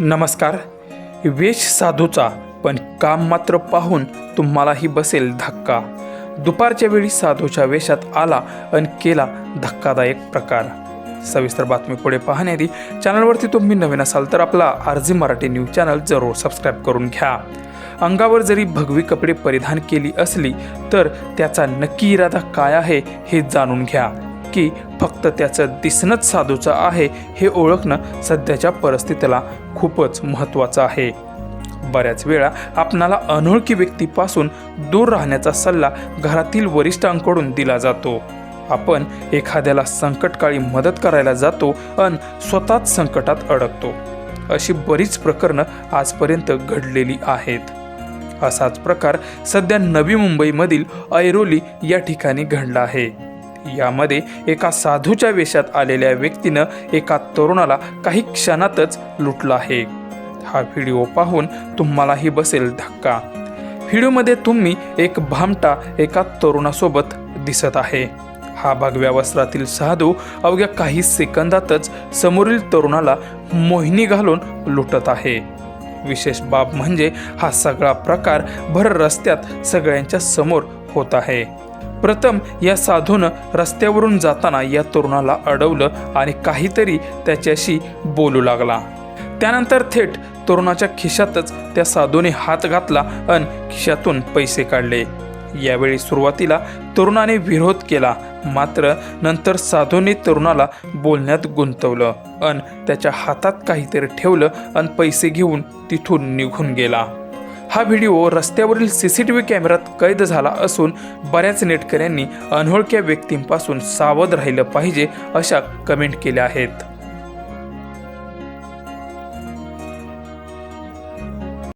नमस्कार. वेश साधूचा पण काम मात्र पाहून तुम्हालाही बसेल धक्का. दुपारच्या वेळी साधूच्या वेशात आला आणि केला धक्कादायक प्रकार. सविस्तर बातमी पुढे पाहण्याआधी चॅनलवरती तुम्ही नवीन असाल तर आपला आरजी मराठी न्यूज चॅनल जरूर सबस्क्राईब करून घ्या. अंगावर जरी भगवी कपडे परिधान केली असली तर त्याचा नक्की इरादा काय आहे हे जाणून घ्या. की फक्त त्याचं दिसणंच साधूचं आहे हे ओळखणं सध्याच्या परिस्थितीला खूपच महत्त्वाचं आहे. बऱ्याच वेळा आपणाला अनोळखी व्यक्तीपासून दूर राहण्याचा सल्ला घरातील वरिष्ठांकडून दिला जातो. आपण एखाद्याला संकटकाळी मदत करायला जातो आणि स्वतःच संकटात अडकतो. अशी बरीच प्रकरणं आजपर्यंत घडलेली आहेत. असाच प्रकार सध्या नवी मुंबईमधील ऐरोली या ठिकाणी घडला आहे. यामध्ये एका साधूच्या वेशात आलेल्या व्यक्तीनं एका तरुणाला काही क्षणातच लुटला आहे. हा व्हिडिओ पाहून तुम्हालाही बसेल धक्का. व्हिडिओमध्ये तुम्ही एक भामटा एका तरुणासोबत दिसत आहे. हा भगव्या वस्त्रातील साधू अवघ्या काही सेकंदातच समोरील तरुणाला मोहिनी घालून लुटत आहे. विशेष बाब म्हणजे हा सगळा प्रकार भर रस्त्यात सगळ्यांच्या समोर होत आहे. प्रथम या साधूनं रस्त्यावरून जाताना या तरुणाला अडवलं आणि काहीतरी त्याच्याशी बोलू लागला. त्यानंतर थेट तरुणाच्या खिशातच त्या साधूने हात घातला अन खिशातून पैसे काढले. यावेळी सुरुवातीला तरुणाने विरोध केला मात्र नंतर साधूने तरुणाला बोलण्यात गुंतवलं अन त्याच्या हातात काहीतरी ठेवलं अन पैसे घेऊन तिथून निघून गेला. हा व्हिडिओ रस्त्यावरील सी सी टी व्ही कॅमेऱ्यात कैद झाला असून बऱ्याच नेटकऱ्यांनी अनोळख्या व्यक्तींपासून सावध राहिलं पाहिजे अशा कमेंट केल्या आहेत.